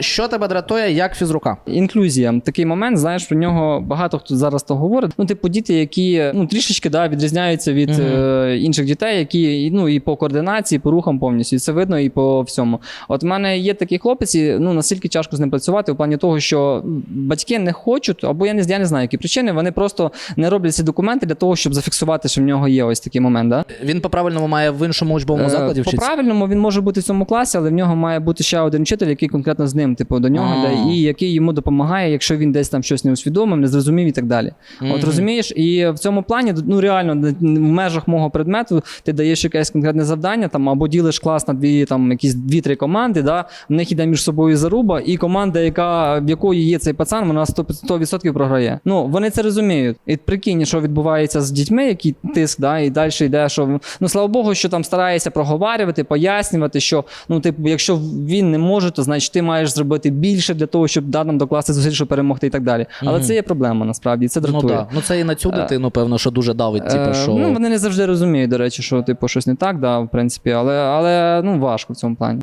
Що тебе дратує як фізрука? Інклюзія такий момент, знаєш, про нього багато хто зараз то говорить. Ну, типу, діти, які ну трішечки да, відрізняються від Мгм. е, інших дітей, які ну і по координації, і по рухам повністю. І це видно і по всьому. От в мене є такий хлопець, і ну наскільки тяжко з ним працювати, в плані того, що батьки не хочуть, або я не я не знаю, які причини. Вони просто не роблять ці документи для того, щоб зафіксувати, що в нього є ось такий момент. Да? Він по правильному має в іншому учбовому закладі Е, По правильному він може бути в цьому класі, але в нього має бути ще один вчитель, який конкретно з ним, типу, до нього А. і який йому допомагає, якщо він десь там щось не усвідомив, не зрозумів і так далі. Мгм. От розумієш, і в цьому плані, ну реально, в межах мого предмету ти даєш якесь конкретне завдання, там або ділиш клас на дві там якісь дві-три команди, да, в них іде між собою заруба, і команда, яка в якої є цей пацан, вона 100%, 100% програє. Ну вони це розуміють. І прикинь, що відбувається з дітьми, які тиск, да, і далі йде, що ну слава Богу, що там старається проговорювати, пояснювати, що ну, типу, якщо він не може, то значить ти маєш зробити більше для того, щоб да, нам докласти зусиль, щоб перемогти і так далі. Але Мгм. це є проблема насправді, Це це Ну, дратує. да. ну це і на цю дитину, певно, що дуже давить, типу, Е, що. Ну, вони не завжди розуміють, до речі, що типу щось не так, да, в принципі, але, але ну, важко в цьому плані.